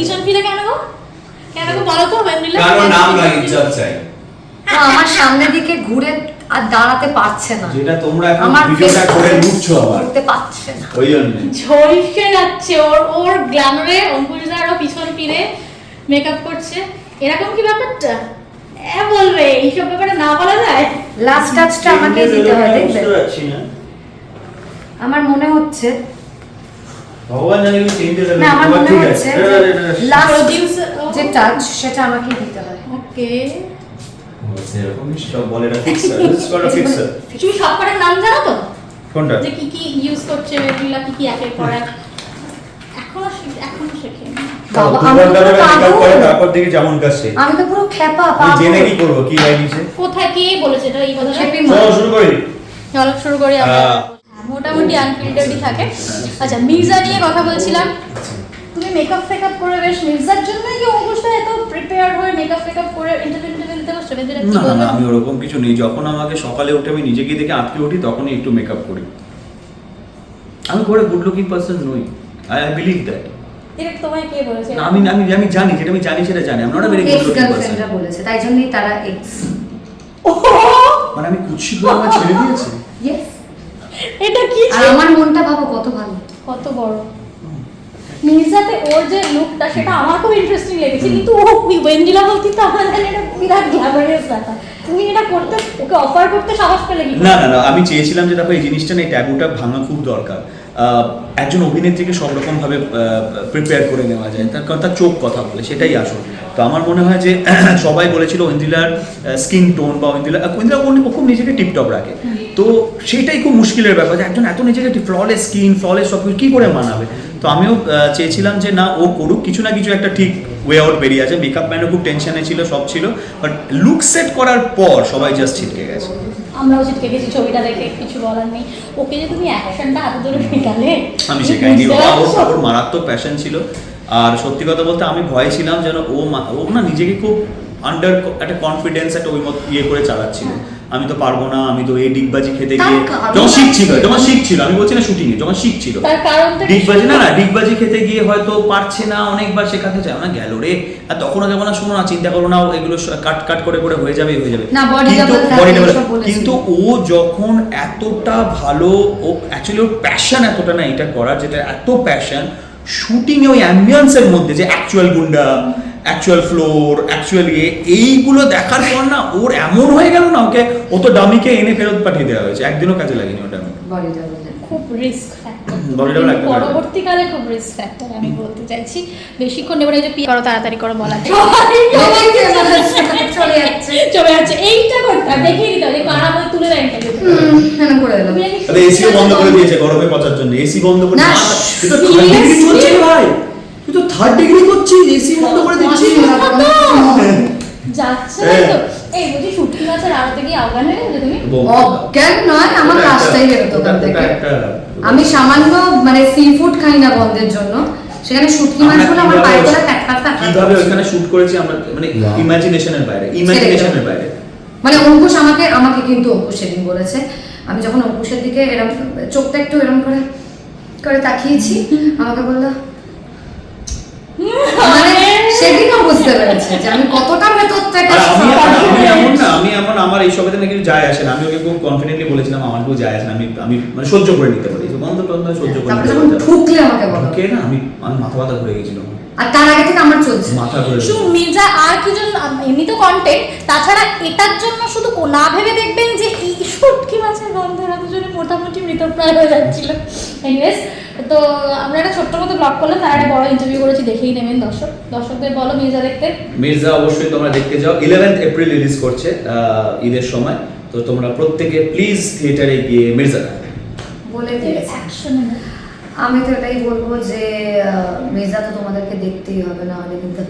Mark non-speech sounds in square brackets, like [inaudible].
পিছন ফিরে কেন গো? কেন গো বলো তো ভ্যানিলা কারণ নাম নয় ইজ্জত চাই। না, আমার সামনের দিকে ঘুরে আর দাঁড়াতে পারছে না। যেটা তোমরা এখন ভিডিওটা করে লুটছো আবার। করতে পারছে না। ওই জন্য। ঝলসে যাচ্ছে ওর ওর গ্ল্যামারে অঙ্কুশদা আরও পিছন ফিরে মেকআপ করছে। এরকম কি ব্যাপারটা? এ বলবে এইসব ব্যাপারে না বলা যায়। লাস্ট টাচটা আমাকে দিতে হয় দেখবে? আমার মনে হচ্ছে ভগবান জানে কি চিনতে দেবে না আমার মনে হচ্ছে লাস্ট যে টাচ সেটা আমাকে দিতে হয় ওকে। সেরকমই সব বলে এটা ফিক্সার দিস কট ফিক্সার তুমি সব নাম জানো তো? কোনটা? যে কি কি ইউজ করছে ভ্যানিলা কি কি একের পর এক। এখনও এখনও শেখে আমি তো পুরো খেপা জেনে কি করব কি কোথায় কে বলেছে এটা এই চলো শুরু করি। চলো শুরু করি আমরা। হ্যাঁ, মোটামুটি আনফিল্টারডই থাকে। আচ্ছা মির্জা নিয়ে কথা বলছিলাম। তুমি মেকআপ ফেকআপ করে বেশ মির্জার জন্য কি অবশ্যই এত প্রিপেয়ার হয়ে মেকআপ ফেকআপ করে ইন্টারভিউ দিতে না না আমি ওরকম কিছু নেই। যখন আমাকে সকালে উঠে আমি নিজেকে দেখে আটকে উঠি তখনই একটু মেকআপ করি। আমি করে গুড লুকিং পার্সন নই। আই আই বিলিভ দ্যাট কে বলেছে? আমি আমি আমি জানি যেটা আমি জানি সেটা জানি। আমি not a very good looking person বলেছে তাই জন্যই তারা এক্স মানে আমি কুৎসিত করে আমার ছেড়ে দিয়েছি? ইয়েস মনটা ভাবো কত ভালো? কত বড়। মির্জাতে ওর যে লুকটা সেটা আমার খুব ইন্টারেস্টিং লেগেছে। কিন্তু ও ওয়েন্ডিলা বলতি তো আমার জানি এটা বিরাট গ্ল্যামারাস ব্যাপার। তুমি এটা করতে ওকে অফার করতে সাহস পেলে কি না না না আমি চেয়েছিলাম যে দেখো এই জিনিসটা না এই ট্যাবুটা ভাঙা খুব দরকার। একজন অভিনেত্রীকে সব রকম ভাবে প্রিপেয়ার করে নেওয়া যায়। তার কারণ তার চোখ কথা বলে, সেটাই আসল। তো আমার মনে হয় যে [clears throat] সবাই বলেছিল ঐন্দ্রিলার স্কিন টোন বা ঐন্দ্রিলা ঐন্দ্রিলা ও খুব নিজেকে টিপটপ রাখে। তো সেটাই খুব মুশকিলের ব্যাপার যে একজন এত নিজেকে ফ্ললেস স্কিন ফ্ললেস সব কিছু কী করে মানাবে? তো আমিও চেয়েছিলাম যে না, ও করুক। কিছু না কিছু একটা ঠিক ওয়ে আউট বেরিয়ে আছে। মেকআপ ম্যানও খুব টেনশনে ছিল, সব ছিল। বাট লুক সেট করার পর সবাই জাস্ট ছিটকে গেছে। আমরাও ছিটকে গেছি ছবিটা দেখে কিছু বলার নেই। ওকে যে তুমি অ্যাকশনটা এত দূরে শেখালে আমি শেখাইনি ওর মারাত্মক প্যাশন ছিল। আর সত্যি কথা বলতে আমি ভয় ছিলাম যেন ও মা- ও না নিজেকে খুব আন্ডার একটা কনফিডেন্স একটা ওই মত ইয়ে করে চালাচ্ছিল। আমি তো পারব না আমি তো এই ডিগবাজি খেতে গিয়ে যখন শিখছিল যখন শিখছিল আমি বলছি না শুটিং এ যখন শিখছিল? ডিগবাজি না না ডিগবাজি খেতে গিয়ে হয়তো পারছে না অনেকবার শেখাতে চায় না গেল রে। আর তখনও যাব না শোনো না চিন্তা করো না এগুলো কাট কাট করে করে হয়ে যাবে হয়ে যাবে। কিন্তু ও যখন এতটা ভালো ও অ্যাকচুয়ালি ওর প্যাশন এতটা না এটা করার যেটা এত প্যাশন শুটিং এ ওই অ্যাম্বিয়েন্সের মধ্যে যে অ্যাকচুয়াল গুন্ডা অ্যাকচুয়াল ফ্লোর অ্যাকচুয়াল ইয়ে এইগুলো দেখার পর না ওর এমন হয়ে গেল না ওকে ও তো ডামিকে এনে ফেরত পাঠিয়ে দেওয়া হয়েছে। একদিনও কাজে লাগেনি ওটা। খুব রিস্ক পরবর্তীকালে খুব রিস্ক ফ্যাক্টর আমি বলতে চাইছি। বেশিক্ষণ এই যে পি করো তাড়াতাড়ি করো বলা চলে যাচ্ছে। চলে যাচ্ছে। এইটা করতে দেখিয়ে দিতে হবে। যে কারা বই তুলে দেয় এসিও বন্ধ করে দিয়েছে গরমে পচার জন্য। এসি বন্ধ করে না, ভাই। তুই তো থার্ড ডিগ্রি করছিস এসি বন্ধ করে দিচ্ছিস। যাচ্ছে হ্যাঁ। তো। এই বলছি শুটকি মাছের আড়তে গিয়ে আফগান হয়ে গেলে তুমি? অজ্ঞান নয় আমার কাজটাই বেরোতো ওখান ওটা- থেকে আমি সামান্য মানে সি ফুড খাই না বন্ধের জন্য। সেখানে শুটকি মাছ আমরা পায়ে তোলা ট্যাক ট্যাক ট্যাক কীভাবে ওখানে শুট করেছি আমরা মানে ইমাজিনেশনের বাইরে ইমাজিনেশনের বাইরে। মানে অঙ্কুশ আমাকে আমাকে কিন্তু অঙ্কুশ সেদিন বলেছে। আমি যখন অঙ্কুশের দিকে এরকম চোখটা একটু এরকম করে করে তাকিয়েছি আমাকে বলল মানে সেদিনও বুঝতে পেরেছে যে আমি কতটা ভেতর থেকে আমি এমন না আমি এমন আমার এই সবেতে নাকি যায় আসে না। আমি ওকে খুব কনফিডেন্টলি বলেছিলাম আমার কেউ যায় আসে না আমি আমি মানে সহ্য করে নিতে পারি। তো বন্ধ টন্ধ সহ্য করে নিতে পারি। ঠুকলে আমাকে বলো। ঢুকে না আমি আমি মাথা ব্যথা গেছিল। আর তার আগে থেকে আমার চলছে। মাথা শুধু মির্জা আর কি জন্য এমনি তো কন্টেন্ট তাছাড়া এটার জন্য শুধু না ভেবে দেখবেন যে এই শুটকি মাছের গন্ধে এরা দুজনে মোটামুটি মৃতপ্রায় হয়ে যাচ্ছিল। এনিওয়েজ তো আমরা একটা ছোট্ট ব্লগ করলাম তার একটা বড় ইন্টারভিউ করেছি দেখেই নেবেন দর্শক। দর্শকদের বলো মির্জা দেখতে? মির্জা অবশ্যই তোমরা দেখতে যাও। ইলেভেন্থ এপ্রিল রিলিজ করছে আহ, ঈদের সময়। তো তোমরা প্রত্যেকে প্লিজ থিয়েটারে গিয়ে মির্জা দেখো। বলে আমি তো এটাই বলব যে আহ, মির্জা তো তোমাদেরকে দেখতেই হবে না হলে কিন্তু